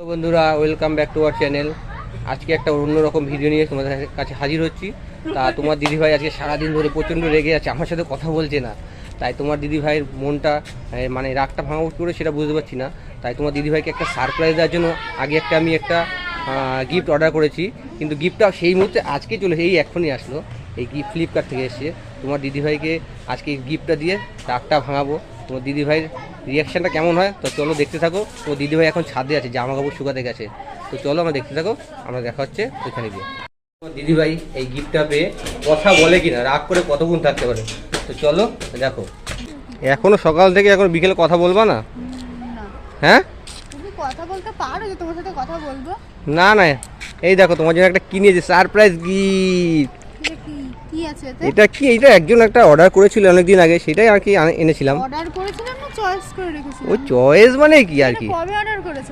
তো বন্ধুরা welcome back to our channel আজকে একটা অন্যরকম ভিডিও নিয়ে তোমাদের কাছে হাজির হচ্ছি। তা তোমার দিদিভাই আজকে সারাদিন ধরে প্রচণ্ড রেগে আছে, আমার সাথে কথা বলছে না। তাই তোমার দিদিভাইয়ের মনটা মানে রাগটা ভাঙা করে সেটা বুঝতে পারছি না। তাই তোমার দিদিভাইকে একটা সারপ্রাইজ দেওয়ার জন্য আগে একটা আমি একটা গিফট অর্ডার করেছি। কিন্তু গিফটটা সেই মুহূর্তে আজকে চলে এই এখনই আসলো। এই গিফট ফ্লিপকার্ট থেকে এসছে। তোমার দিদিভাইকে আজকে এই গিফটটা দিয়ে রাগটা ভাঙাবো। তোমার দিদিভাইয়ের রিয়াকশানটা কেমন হয়? তো চলো দেখতে থাকো। তো দিদিভাই এখন ছাদে আছে জামা কাপড় শুকাতে গেছে। তো চলো আমরা দেখতে থাকো আমরা দেখা হচ্ছে ওইখানে গিয়ে। দিদিভাই এই গিফটটা পেয়ে কথা বলে কিনা রাগ করে কতক্ষণ থাকতে পারে? তো চলো দেখো। এখনও সকাল থেকে এখন বিকেলে কথা বলবা না? হ্যাঁ? তুমি কথা বলতে পারো যে তোমার সাথে কথা বলব? না না। এই দেখো তোমার জন্য একটা কিনেছি সারপ্রাইজ গিফট আছে এতে? এটা কি এটা একজন একটা অর্ডার করেছিল অনেকদিন আগে সেটাই আর কি এনেছিলাম। অর্ডার করেছিলাম না চয়েস করে রেখেছিলাম? ওই চয়েস মানে কি আর কি? কবে অর্ডার করেছ?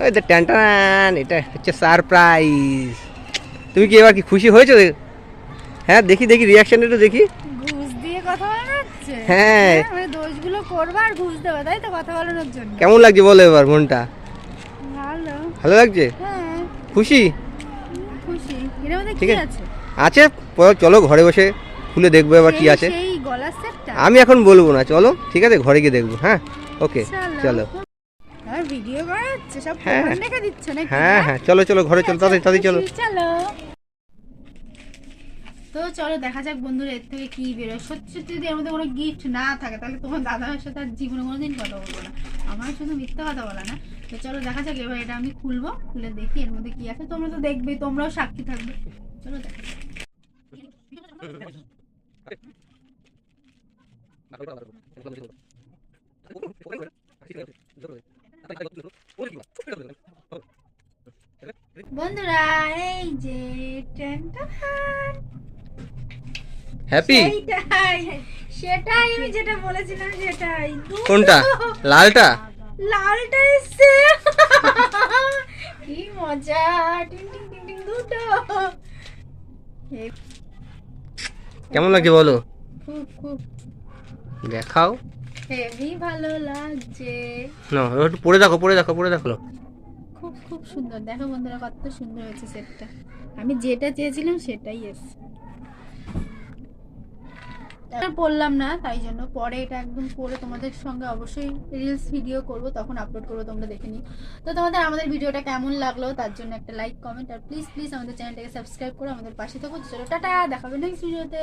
ওই তো ট্যান্টান এটা হচ্ছে সারপ্রাইজ তুমি কি এবার কি খুশি হয়েছো? হ্যাঁ দেখি দেখি রিয়াকশন একটু দেখি। ঘুষ দিয়ে কথা হচ্ছে হ্যাঁ। মানে দোষগুলো করবা আর ঘুষ দেবে তাই তো কথা বলানোর জন্য। কেমন লাগছে বলো এবার মনটা? ভালো। ভালো লাগছে? হ্যাঁ। খুশি? খুশি। এর মধ্যে ঠিক কি আছে। আছে চলো ঘরে বসে খুলে দেখব এবার কি আছে। আমি এখন বলব না চলো ঠিক আছে ঘরে গিয়ে দেখব হ্যাঁ? ওকে চলো। হ্যাঁ। হ্যাঁ। চলো চলো ঘরে চলো তাড়াতাড়ি তাড়াতাড়ি চলো। চলো। তো চলো দেখা যাক বন্ধুরা এর থেকে কি বেরোয়। সত্যি সত্যি যদি এর মধ্যে কোনো গিফট না থাকে তাহলে তোমার দাদার সাথে আর জীবনে কোনোদিন কথা বলব না। আমার শুধু মিথ্যা কথা বলা না। তো চলো দেখা যাক এবার এটা আমি খুলবো খুলে দেখি এর মধ্যে কি আছে। তোমরা তো দেখবেই তোমরাও সাক্ষী থাকবে। চলো। বন্ধুরা এই যে টেনটান হ্যাপি সেটাই আমি যেটা বলেছিলাম সেটাই। কোনটা লালটা লালটা এসছে কি মজা টিং টিং টিং টিং দুটো এই কেমন লাগে বলো? খুব খুব। দেখাও। হেভি ভালো লাগছে। না একটু পরে দেখো পরে দেখো পরে দেখো। খুব খুব সুন্দর। দেখো বন্ধুরা কত সুন্দর হয়েছে সেটটা আমি যেটা চেয়েছিলাম সেটাই এসছে। পড়লাম না, তাই জন্য পরে এটা একদম পরে তোমাদের সঙ্গে অবশ্যই রিলস ভিডিও করব, তখন আপলোড করব, তোমরা দেখে নিও। তো তোমাদের আমাদের ভিডিওটা কেমন লাগল, তার জন্য একটা লাইক কমেন্ট আর প্লিজ প্লিজ আমাদের চ্যানেলটাকে সাবস্ক্রাইব করো আমাদের পাশে থাকো। চলো, টাটা দেখাবে নেক্সট ভিডিওতে